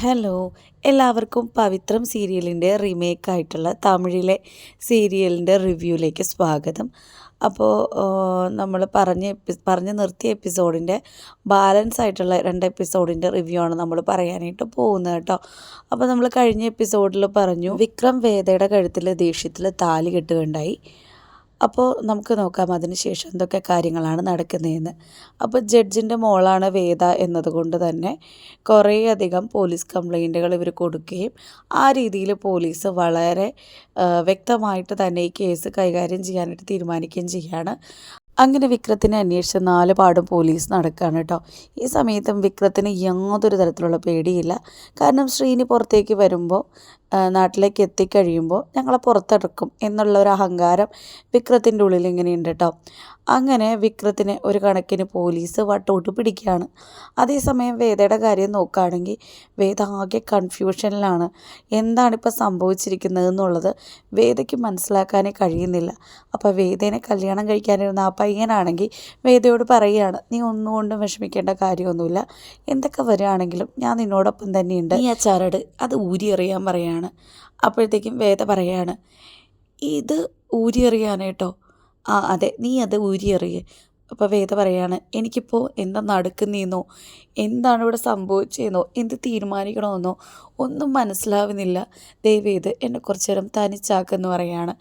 Hello എല്ലാവർക്കും പവിത്രം സീരിയലിന്റെ remake ആയിട്ടുള്ള തമിഴിലെ സീരിയലിന്റെ റിവ്യൂയിലേക്ക് സ്വാഗതം. അപ്പോൾ നമ്മൾ പറഞ്ഞ പറഞ്ഞ് നിർത്തിയ എപ്പിസോഡിന്റെ ബാലൻസ് ആയിട്ടുള്ള രണ്ട് എപ്പിസോഡിന്റെ റിവ്യൂ ആണ് നമ്മൾ പറയാനായിട്ട് പോകുന്നത് കേട്ടോ. അപ്പോൾ നമ്മൾ കഴിഞ്ഞ എപ്പിസോഡിൽ പറഞ്ഞു വിക്രം വേദയുടെ കഴുത്തിൽ ദേഷ്യത്തിൽ താലി കെട്ടുകയുണ്ടായി. അപ്പോൾ നമുക്ക് നോക്കാം അതിന് ശേഷം എന്തൊക്കെ കാര്യങ്ങളാണ് നടക്കുന്നതെന്ന്. അപ്പോൾ ജഡ്ജിന്റെ മോളാണ് വേദ എന്നതുകൊണ്ട് തന്നെ കുറേയധികം പോലീസ് കംപ്ലൈന്റുകൾ ഇവർ കൊടുക്കുകയും ആ രീതിയിൽ പോലീസ് വളരെ വ്യക്തമായിട്ട് തന്നെ ഈ കേസ് കൈകാര്യം ചെയ്യാനായിട്ട് തീരുമാനിക്കുകയും ചെയ്യുകയാണ് അങ്ങനെ വിക്രത്തിനെ അന്വേഷിച്ച് നാല് പാടും പോലീസ് നടക്കുകയാണ് കേട്ടോ. ഈ സമയത്തും വിക്രത്തിന് യാതൊരു തരത്തിലുള്ള പേടിയില്ല. കാരണം ശ്രീനി പുറത്തേക്ക് വരുമ്പോൾ നാട്ടിലേക്ക് എത്തിക്കഴിയുമ്പോൾ ഞങ്ങളെ പുറത്തെടുക്കും എന്നുള്ള ഒരു അഹങ്കാരം വിക്രത്തിന്റെ ഉള്ളിൽ ഇങ്ങനെയുണ്ട് കേട്ടോ അങ്ങനെ വിക്രത്തിനെ ഒരു കണക്കിന് പോലീസ് വട്ടോട്ട് പിടിക്കുകയാണ്. അതേസമയം വേദയുടെ കാര്യം നോക്കുകയാണെങ്കിൽ വേദ ആകെ കൺഫ്യൂഷനിലാണ്. എന്താണിപ്പോൾ സംഭവിച്ചിരിക്കുന്നത് എന്നുള്ളത് വേദയ്ക്ക് മനസ്സിലാക്കാനേ കഴിയുന്നില്ല. അപ്പോൾ വേദേനെ കല്യാണം കഴിക്കാനിരുന്ന ആ പയ്യനാണെങ്കിൽ വേദയോട് പറയുകയാണ് നീ ഒന്നുകൊണ്ടും വിഷമിക്കേണ്ട കാര്യമൊന്നുമില്ല. എന്തൊക്കെ വരികയാണെങ്കിലും ഞാൻ നിന്നോടൊപ്പം തന്നെയുണ്ട്. നീ അത് ഊരി എറിയാൻ ഊരിയെറിയാൻ പറയാണ് അപ്പോഴത്തേക്കും വേദ പറയുകയാണ് ഇത് ഊരിയെറിയാനേട്ടോ ആ അതെ നീ അത് ഊരിയെറിയേ. അപ്പോൾ വേദ പറയാണ് എനിക്കിപ്പോൾ എന്താ നടക്കുന്നതെന്നോ എന്താണ് ഇവിടെ സംഭവിച്ചതെന്നോ എന്ത് തീരുമാനിക്കണമെന്നോ? ഒന്നും മനസ്സിലാവുന്നില്ല. ദയവേത് എന്നെ കുറച്ചു നേരം തനിച്ചാക്കെന്ന് പറയാണ്.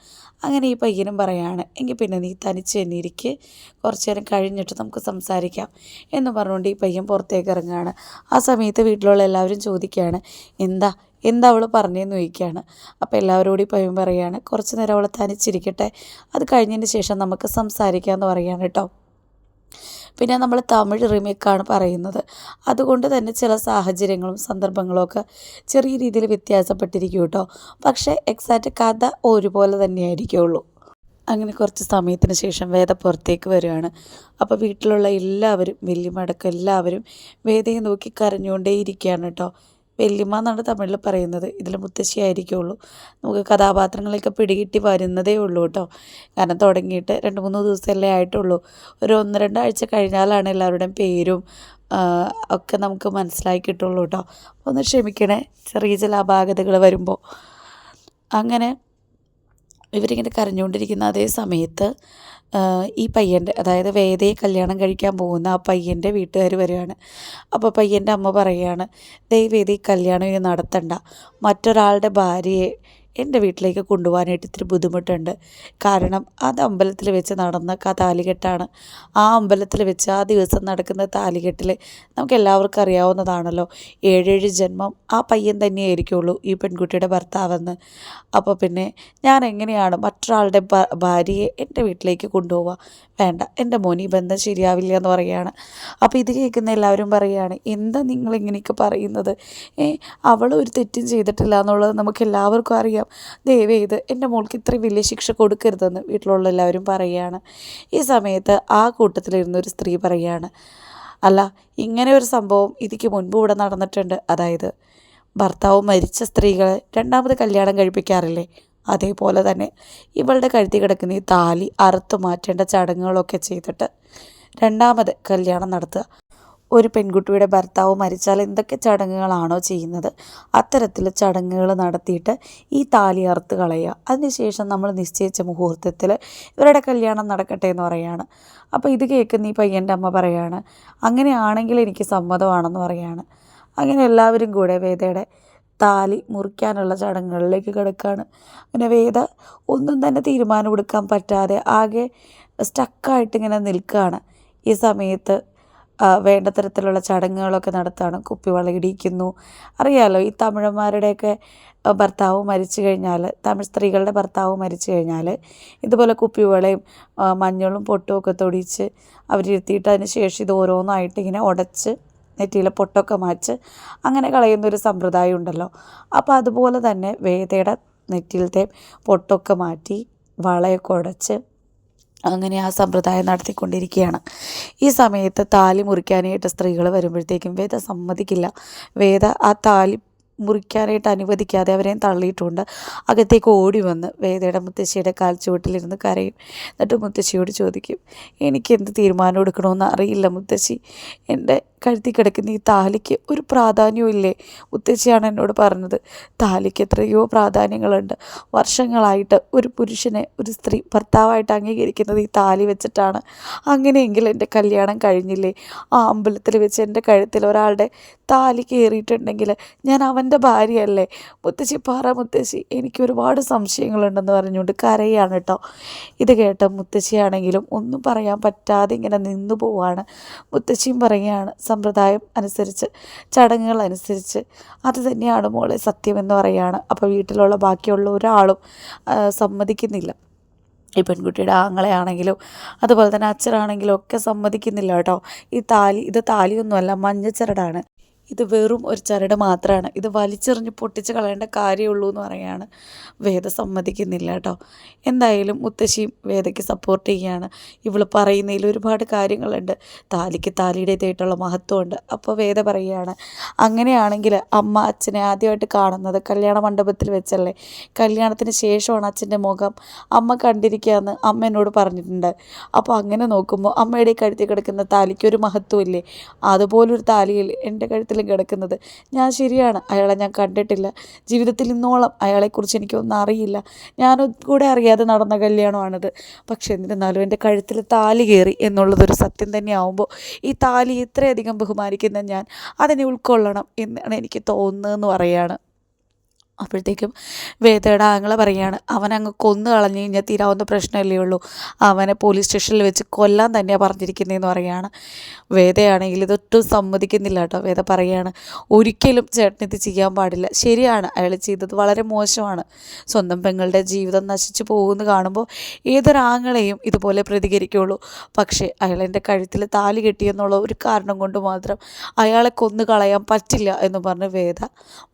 അങ്ങനെ ഈ പയ്യനും പറയാണ് എങ്കിൽ പിന്നെ നീ തനിച്ച് തന്നെ ഇരിക്ക്. കുറച്ചു നേരം കഴിഞ്ഞിട്ട് നമുക്ക് സംസാരിക്കാം. എന്ന് പറഞ്ഞുകൊണ്ട് ഈ പയ്യൻ പുറത്തേക്ക് ഇറങ്ങുകയാണ് ആ സമയത്ത് വീട്ടിലുള്ള എല്ലാവരും ചോദിക്കുകയാണ് എന്താ? എന്താ അവൾ പറഞ്ഞതെന്ന് ചോദിക്കുകയാണ്. അപ്പോൾ എല്ലാവരോടും ഈ പയ്യൻ പറയുകയാണ് കുറച്ച് നേരം അവൾ തനിച്ചിരിക്കട്ടെ. അത് കഴിഞ്ഞതിന് ശേഷം നമുക്ക് സംസാരിക്കാമെന്ന് പറയുകയാണ് കേട്ടോ. പിന്നെ നമ്മൾ തമിഴ് റീമേക്കാണ് പറയുന്നത്. അതുകൊണ്ട് തന്നെ ചില സാഹചര്യങ്ങളും സന്ദർഭങ്ങളും ഒക്കെ ചെറിയ രീതിയിൽ വ്യത്യാസപ്പെട്ടിരിക്കും കേട്ടോ. പക്ഷേ എക്സാക്റ്റ് കഥ ഒരുപോലെ തന്നെയായിരിക്കുള്ളൂ. അങ്ങനെ കുറച്ച് സമയത്തിന് ശേഷം വേദ പുറത്തേക്ക് വരികയാണ്. അപ്പോൾ വീട്ടിലുള്ള എല്ലാവരും വലിയ മടക്കം എല്ലാവരും വേദയെ നോക്കി കരഞ്ഞുകൊണ്ടേയിരിക്കുകയാണ് കേട്ടോ. വല്യമ്മ എന്നാണ് തമിഴിൽ പറയുന്നത്. ഇതിൽ മുത്തശ്ശി ആയിരിക്കുള്ളൂ. നമുക്ക് കഥാപാത്രങ്ങളൊക്കെ പിടികിട്ടി വരുന്നതേ ഉള്ളൂ കേട്ടോ. കാരണം തുടങ്ങിയിട്ട് രണ്ട് മൂന്ന് ദിവസമല്ലേ ആയിട്ടുള്ളൂ. ഒരു ഒന്ന് രണ്ടാഴ്ച കഴിഞ്ഞാലാണ് എല്ലാവരുടെയും പേരും ഒക്കെ നമുക്ക് മനസ്സിലാക്കി കിട്ടുള്ളൂ കേട്ടോ. ഒന്ന് ക്ഷമിക്കണേ ചെറിയ ചില അപാകതകൾ വരുമ്പോൾ അങ്ങനെ ഇവരിങ്ങനെ കരഞ്ഞുകൊണ്ടിരിക്കുന്ന അതേ സമയത്ത് ഈ പയ്യന്റെ അതായത് വേദയെ കല്യാണം കഴിക്കാൻ പോകുന്ന ആ പയ്യന്റെ വീട്ടുകാർ വരികയാണ്. അപ്പോൾ പയ്യന്റെ അമ്മ പറയുകയാണ് ദൈവേദി കല്യാണം ഇനി നടത്തണ്ട. മറ്റൊരാളുടെ ഭാര്യയെ എന്റെ വീട്ടിലേക്ക് കൊണ്ടുപോകാനായിട്ട് ഇത്തിരി ബുദ്ധിമുട്ടുണ്ട്. കാരണം അത് അമ്പലത്തിൽ വെച്ച് നടന്ന താലികെട്ടാണ്. ആ അമ്പലത്തിൽ വെച്ച് ആ ദിവസം നടക്കുന്ന താലികെട്ടിൽ നമുക്ക് എല്ലാവർക്കും അറിയാവുന്നതാണല്ലോ. ഏഴേഴ് ജന്മം ആ പയ്യൻ തന്നെയായിരിക്കുള്ളൂ ഈ പെൺകുട്ടിയുടെ ഭർത്താവെന്ന്. അപ്പോൾ പിന്നെ ഞാൻ എങ്ങനെയാണ് മറ്റൊരാളുടെ ഭാര്യയെ എന്റെ വീട്ടിലേക്ക് കൊണ്ടുപോവുക? വേണ്ട എന്റെ മോനി ബന്ധം ശരിയാവില്ല എന്ന് പറയുകയാണ്. അപ്പോൾ ഇത് കേൾക്കുന്ന എല്ലാവരും പറയുകയാണ് എന്താ നിങ്ങൾ ഇങ്ങനെയൊക്കെ പറയുന്നത്? ഏ അവൾ ഒരു തെറ്റും ചെയ്തിട്ടില്ല എന്നുള്ളത് നമുക്ക് എല്ലാവർക്കും അറിയാം. ദയവേ ഇത് എന്റെ മോൾക്ക് ഇത്രയും വലിയ ശിക്ഷ കൊടുക്കരുതെന്ന് വീട്ടിലുള്ള എല്ലാവരും പറയുകയാണ്. ഈ സമയത്ത് ആ കൂട്ടത്തിലിരുന്ന ഒരു സ്ത്രീ പറയുകയാണ് അല്ല ഇങ്ങനെ ഒരു സംഭവം ഇതിക്ക് മുൻപ് ഇവിടെ നടന്നിട്ടുണ്ട്. അതായത് ഭർത്താവ് മരിച്ച സ്ത്രീകളെ രണ്ടാമത് കല്യാണം കഴിപ്പിക്കാറില്ലേ? അതേപോലെ തന്നെ ഇവളുടെ കഴുത്തി കിടക്കുന്ന ഈ താലി അറുത്ത് മാറ്റേണ്ട ചടങ്ങുകളൊക്കെ ചെയ്തിട്ട് രണ്ടാമത് കല്യാണം നടത്തുക. ഒരു പെൺകുട്ടിയുടെ ഭർത്താവ് മരിച്ചാൽ എന്തൊക്കെ ചടങ്ങുകളാണോ ചെയ്യുന്നത് അത്തരത്തിൽ ചടങ്ങുകൾ നടത്തിയിട്ട് ഈ താലി അറുത്ത് കളയുക. അതിനുശേഷം നമ്മൾ നിശ്ചയിച്ച മുഹൂർത്തത്തിൽ ഇവരുടെ കല്യാണം നടക്കട്ടെ എന്ന് പറയാണ്. അപ്പോൾ ഇത് കേൾക്കുന്ന ഈ പയ്യന്റെ അമ്മ പറയാണ് അങ്ങനെയാണെങ്കിൽ എനിക്ക് സമ്മതമാണെന്ന് പറയാണ്. അങ്ങനെ എല്ലാവരും കൂടെ വേദയുടെ താലി മുറിക്കാനുള്ള ചടങ്ങുകളിലേക്ക് കിടക്കുകയാണ്. അങ്ങനെ വേദ ഒന്നും തന്നെ തീരുമാനമെടുക്കാൻ പറ്റാതെ ആകെ സ്റ്റക്കായിട്ട് ഇങ്ങനെ നിൽക്കുകയാണ്. ഈ സമയത്ത് വേണ്ട തരത്തിലുള്ള ചടങ്ങുകളൊക്കെ നടത്തുകയാണ് കുപ്പിവള ഇടിയിക്കുന്നു അറിയാലോ ഈ തമിഴന്മാരുടെയൊക്കെ ഭർത്താവ് മരിച്ചു കഴിഞ്ഞാൽ തമിഴ് സ്ത്രീകളുടെ ഭർത്താവ് മരിച്ചു കഴിഞ്ഞാൽ ഇതുപോലെ കുപ്പിവളയും മഞ്ഞളും പൊട്ടും ഒക്കെ തൊടിച്ച് അവരിരുത്തിയിട്ട് അതിന് ശേഷം ഇത് ഓരോന്നായിട്ട് ഇങ്ങനെ ഉടച്ച് നെറ്റിയിലെ പൊട്ടൊക്കെ മാച്ച് അങ്ങനെ കളയുന്നൊരു സമ്പ്രദായം ഉണ്ടല്ലോ. അപ്പോൾ അതുപോലെ തന്നെ വേദയുടെ നെറ്റിയിലത്തെ പൊട്ടൊക്കെ മാറ്റി വളയൊക്കെ ഉടച്ച് അങ്ങനെ ആ സമ്പ്രദായം നടത്തിക്കൊണ്ടിരിക്കുകയാണ്. ഈ സമയത്ത് താലി മുറിക്കാനായിട്ട് സ്ത്രീകൾ വരുമ്പോഴത്തേക്കും വേദ സമ്മതിക്കില്ല. വേദ ആ താലി മുറിക്കാനായിട്ട് അനുവദിക്കാതെ അവരെയും തള്ളിയിട്ടുണ്ട്. അകത്തേക്ക് ഓടി വന്ന് വേദയുടെ മുത്തശ്ശിയുടെ കാൽ ചുവട്ടിലിരുന്ന് കരയും. എന്നിട്ട് മുത്തശ്ശിയോട് ചോദിക്കും എനിക്ക് എന്ത് തീരുമാനം എടുക്കണമെന്ന് അറിയില്ല മുത്തശ്ശി. എന്റെ കഴുത്തി കിടക്കുന്ന ഈ താലിക്ക് ഒരു പ്രാധാന്യവും ഇല്ലേ? മുത്തശ്ശിയാണ് എന്നോട് പറഞ്ഞത്. താലിക്ക് എത്രയോ പ്രാധാന്യങ്ങളുണ്ട്. വർഷങ്ങളായിട്ട് ഒരു പുരുഷനെ ഒരു സ്ത്രീ ഭർത്താവായിട്ട് അംഗീകരിക്കുന്നത് ഈ താലി വെച്ചിട്ടാണ്. അങ്ങനെയെങ്കിൽ എന്റെ കല്യാണം കഴിഞ്ഞില്ലേ? ആ അമ്പലത്തിൽ വെച്ച് എന്റെ കഴുത്തിൽ ഒരാളുടെ താലി കയറിയിട്ടുണ്ടെങ്കിൽ ഞാൻ അവന്റെ ഭാര്യയല്ലേ? മുത്തശ്ശി പറ മുത്തശ്ശി എനിക്ക് ഒരുപാട് സംശയങ്ങളുണ്ടെന്ന് പറഞ്ഞുകൊണ്ട് കരയാണ് കേട്ടോ. ഇത് കേട്ട മുത്തശ്ശിയാണെങ്കിലും ഒന്നും പറയാൻ പറ്റാതെ ഇങ്ങനെ നിന്നു പോവാണ്. മുത്തശ്ശിയും പറയുകയാണ് സമ്പ്രദായം അനുസരിച്ച് ചടങ്ങുകൾ അനുസരിച്ച്. അത് തന്നെയാണ് മോളെ സത്യമെന്ന് പറയുകയാണ് അപ്പോൾ വീട്ടിലുള്ള ബാക്കിയുള്ള ഒരാളും സമ്മതിക്കുന്നില്ല. ഈ പെൺകുട്ടിയുടെ ആങ്ങളെയാണെങ്കിലും അതുപോലെ തന്നെ അച്ഛനാണെങ്കിലും ഒക്കെ സമ്മതിക്കുന്നില്ല കേട്ടോ. ഈ താലി ഇത് താലിയൊന്നുമല്ല മഞ്ഞച്ചരടാണ്. ഇത് വെറും ഒരു ചരട് മാത്രമാണ് ഇത് വലിച്ചെറിഞ്ഞ് പൊട്ടിച്ച് കളയേണ്ട കാര്യമുള്ളൂ എന്ന് പറയാണ്. വേദ സമ്മതിക്കുന്നില്ല കേട്ടോ. എന്തായാലും മുത്തശ്ശിയും വേദയ്ക്ക് സപ്പോർട്ട് ചെയ്യുകയാണ്. ഇവൾ പറയുന്നതിൽ ഒരുപാട് കാര്യങ്ങളുണ്ട്. താലിക്ക് താലിയുടേതായിട്ടുള്ള മഹത്വമുണ്ട്. അപ്പോൾ വേദ പറയുകയാണ് അങ്ങനെയാണെങ്കിൽ അമ്മ അച്ഛനെ ആദ്യമായിട്ട് കാണുന്നത് കല്യാണ മണ്ഡപത്തിൽ വെച്ചല്ലേ? കല്യാണത്തിന് ശേഷമാണ് അച്ഛന്റെ മുഖം. അമ്മ കണ്ടിരിക്കുകയെന്ന് അമ്മ എന്നോട് പറഞ്ഞിട്ടുണ്ട്. അപ്പോൾ അങ്ങനെ നോക്കുമ്പോൾ അമ്മയുടെ കഴുത്തിൽ കിടക്കുന്ന താലിക്ക് ഒരു മഹത്വമില്ലേ? അതുപോലൊരു താലിയിൽ എന്റെ കഴുത്തിലും കിടക്കുന്നത്. ഞാൻ ശരിയാണ്. അയാളെ ഞാൻ കണ്ടിട്ടില്ല. ജീവിതത്തിൽ ഇന്നോളം അയാളെക്കുറിച്ച് എനിക്കൊന്നും അറിയില്ല. ഞാനും കൂടെ അറിയാതെ നടന്ന കല്യാണമാണിത്. പക്ഷെ എന്നിരുന്നാലും എന്റെ കഴുത്തിൽ താലി കയറി എന്നുള്ളതൊരു സത്യം തന്നെ ആവുമ്പോൾ ഈ താലി ഇത്രയധികം ബഹുമാനിക്കുന്ന ഞാൻ അതിനെ ഉൾക്കൊള്ളണം എന്നാണ് എനിക്ക് തോന്നുന്നതെന്ന് പറയാണ്. അപ്പോഴത്തേക്കും വേദയുടെ ആങ്ങളെ പറയുകയാണ് അവനങ്ങ് കൊന്നു കളഞ്ഞു കഴിഞ്ഞാൽ തീരാവുന്ന പ്രശ്നമല്ലേ ഉള്ളൂ. അവനെ പോലീസ് സ്റ്റേഷനിൽ വെച്ച് കൊല്ലാൻ തന്നെയാണ് പറഞ്ഞിരിക്കുന്നതെന്ന് പറയുകയാണ്. വേദയാണെങ്കിൽ ഇതൊട്ടും സമ്മതിക്കുന്നില്ല കേട്ടോ. വേദ പറയുകയാണ് ഒരിക്കലും ചേട്ടൻ ഇത് ചെയ്യാൻ പാടില്ല. ശരിയാണ് അയാൾ ചെയ്തത് വളരെ മോശമാണ്. സ്വന്തം പെങ്ങളുടെ ജീവിതം നശിച്ചു പോകുമെന്ന് കാണുമ്പോൾ ഏതൊരാങ്ങളെയും ഇതുപോലെ പ്രതികരിക്കുള്ളൂ. പക്ഷേ അയാൾ എന്റെ കഴുത്തിൽ താലി കെട്ടിയെന്നുള്ള ഒരു കാരണം കൊണ്ട് മാത്രം അയാളെ കൊന്നു കളയാൻ പറ്റില്ല എന്ന് പറഞ്ഞ് വേദ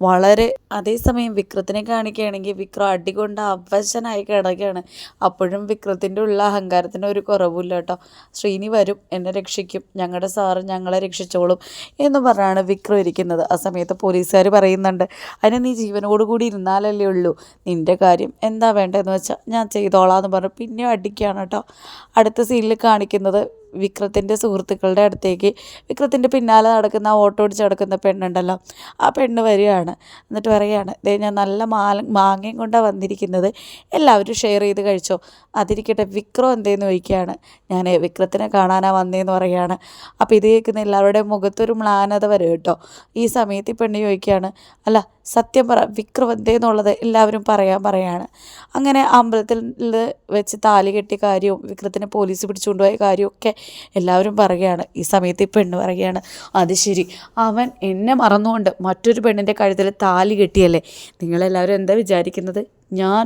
വളരെ അതേസമയം വിക്രത്തിനെ കാണിക്കുകയാണെങ്കിൽ വിക്രം അടികൊണ്ട് അവശനായി കിടക്കുകയാണ്. അപ്പോഴും വിക്രത്തിന്റെ ഉള്ള അഹങ്കാരത്തിന് ഒരു കുറവില്ല കേട്ടോ. ശ്രീനി വരും എന്നെ രക്ഷിക്കും. ഞങ്ങളുടെ സാറ് ഞങ്ങളെ രക്ഷിച്ചോളും എന്ന് പറഞ്ഞാണ് വിക്രം ഇരിക്കുന്നത്. ആ സമയത്ത് പോലീസുകാർ പറയുന്നുണ്ട് അതിന് നീ ജീവനോട് കൂടി ഇരുന്നാലല്ലേ ഉള്ളൂ. നിന്റെ കാര്യം എന്താ വേണ്ടതെന്ന് വെച്ചാൽ ഞാൻ ചെയ്തോളാം എന്ന് പറഞ്ഞു. പിന്നെയും അടിക്കുകയാണ് കേട്ടോ. അടുത്ത സീനിൽ കാണിക്കുന്നത് വിക്രത്തിന്റെ സുഹൃത്തുക്കളുടെ അടുത്തേക്ക് വിക്രത്തിന്റെ പിന്നാലെ നടക്കുന്ന ഓട്ടോ ഓടിച്ച് നടക്കുന്ന പെണ്ണുണ്ടല്ലോ ആ പെണ്ണ് വരികയാണ്. എന്നിട്ട് പറയുകയാണ് ദേ ഞാൻ നല്ല മാല മാങ്ങയും കൊണ്ടാണ് വന്നിരിക്കുന്നത്. എല്ലാവരും ഷെയർ ചെയ്ത് കഴിച്ചോ? അതിരിക്കട്ടെ വിക്രം എന്തേന്ന് ചോദിക്കുകയാണ്. ഞാൻ വിക്രത്തിനെ കാണാനാണ് വന്നതെന്ന് പറയുകയാണ്. അപ്പോൾ ഇത് കേൾക്കുന്ന എല്ലാവരുടെയും മുഖത്തൊരു മ്ലാനത വരും കേട്ടോ. ഈ സമയത്ത് ഈ പെണ്ണ് ചോദിക്കുകയാണ് അല്ല സത്യം പറ വിക്രം എന്തേന്നുള്ളത്? എല്ലാവരും പറയാൻ പറയാണ് അങ്ങനെ അമ്പലത്തിൽ വെച്ച് താലി കെട്ടിയ കാര്യവും വിക്രത്തിനെ പോലീസ് പിടിച്ചുകൊണ്ടുപോയ കാര്യമൊക്കെ എല്ലാവരും പറയുകയാണ് ഈ സമയത്ത് ഈ പെണ്ണ് പറയുകയാണ് അത് ശരി അവൻ എന്നെ മറന്നുകൊണ്ട് മറ്റൊരു പെണ്ണിന്റെ കഴുത്തിൽ താലി കെട്ടിയല്ലേ? നിങ്ങളെല്ലാവരും എന്താ വിചാരിക്കുന്നത്? ഞാൻ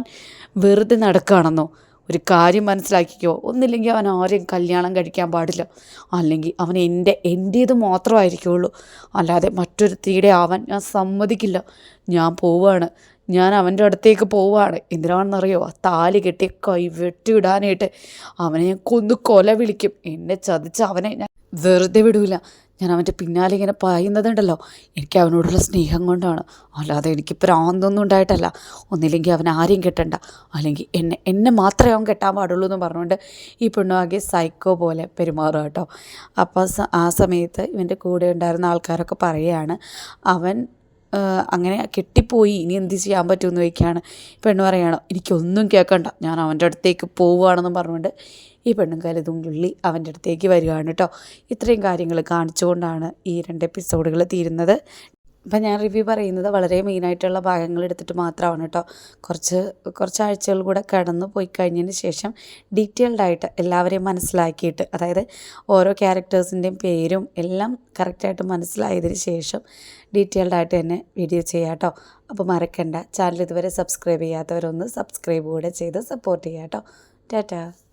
വെറുതെ നടക്കുകയാണെന്നോ? ഒരു കാര്യം മനസ്സിലാക്കിക്കോ ഒന്നില്ലെങ്കിൽ അവൻ ആരെയും കല്യാണം കഴിക്കാൻ പാടില്ല. അല്ലെങ്കിൽ അവൻ എന്റെ എന്റേത് മാത്രമായിരിക്കുള്ളൂ. അല്ലാതെ മറ്റൊരു മറ്റൊരുത്തിയുടെ ആവാൻ ഞാൻ സമ്മതിക്കില്ല. ഞാൻ പോവാണ് ഞാൻ അവന്റെ അടുത്തേക്ക് പോവാണ് എന്തിനാണെന്നറിയോ? ആ താലി കെട്ടി കൈ വെട്ടിയിടാനായിട്ട് അവനെ ഞാൻ കൊന്നു കൊല വിളിക്കും. എന്നെ ചതിച്ച് അവനെ ഞാൻ വെറുതെ വിടൂല. ഞാൻ അവന്റെ പിന്നാലെ ഇങ്ങനെ പറയുന്നതുണ്ടല്ലോ. എനിക്ക് അവനോടുള്ള സ്നേഹം കൊണ്ടാണ്. അല്ലാതെ എനിക്ക് പ്രാന്തൊന്നും ഉണ്ടായിട്ടല്ല. ഒന്നില്ലെങ്കിൽ അവൻ ആരെയും കെട്ടണ്ട. അല്ലെങ്കിൽ എന്നെ എന്നെ മാത്രമേ അവൻ കെട്ടാൻ പാടുള്ളൂ എന്ന് പറഞ്ഞുകൊണ്ട് ഈ പെണ്ണുമാകെ സൈക്കോ പോലെ പെരുമാറുക കേട്ടോ. അപ്പോൾ ആ സമയത്ത് ഇവന്റെ കൂടെ ഉണ്ടായിരുന്ന ആൾക്കാരൊക്കെ പറയുകയാണ് അവൻ അങ്ങനെ കെട്ടിപ്പോയി. ഇനി എന്ത് ചെയ്യാൻ പറ്റുമെന്ന് ചോദിക്കുകയാണ്. പെണ്ണ് പറയണം എനിക്കൊന്നും കേൾക്കണ്ട. ഞാൻ അവന്റെ അടുത്തേക്ക് പോവുകയാണെന്ന് പറഞ്ഞുകൊണ്ട് ഈ പെണ്ണും കരുതും ഉള്ളി അവന്റെ അടുത്തേക്ക് വരികയാണ് കേട്ടോ ഇത്രയും കാര്യങ്ങൾ കാണിച്ചുകൊണ്ടാണ് ഈ രണ്ട് എപ്പിസോഡുകൾ തീരുന്നത്. അപ്പം ഞാൻ റിവ്യൂ പറയുന്നത് വളരെ മെയിനായിട്ടുള്ള ഭാഗങ്ങൾ എടുത്തിട്ട് മാത്രമാണ് കേട്ടോ. കുറച്ച് കുറച്ച് ആഴ്ചകൾ കൂടെ കടന്നു പോയി കഴിഞ്ഞതിന് ശേഷം ഡീറ്റെയിൽഡ് ആയിട്ട് എല്ലാവരെയും മനസ്സിലാക്കിയിട്ട് അതായത് ഓരോ ക്യാരക്ടേഴ്സിന്റെയും പേരും എല്ലാം കറക്റ്റായിട്ട് മനസ്സിലായതിന് ശേഷം ഡീറ്റെയിൽഡ് ആയിട്ട് തന്നെ വീഡിയോ ചെയ്യാം കേട്ടോ. അപ്പോൾ മറക്കണ്ട. ചാനൽ ഇതുവരെ സബ്സ്ക്രൈബ് ചെയ്യാത്തവരൊന്ന് സബ്സ്ക്രൈബ് കൂടെ ചെയ്ത് സപ്പോർട്ട് ചെയ്യാം കേട്ടോ. ടാറ്റാ.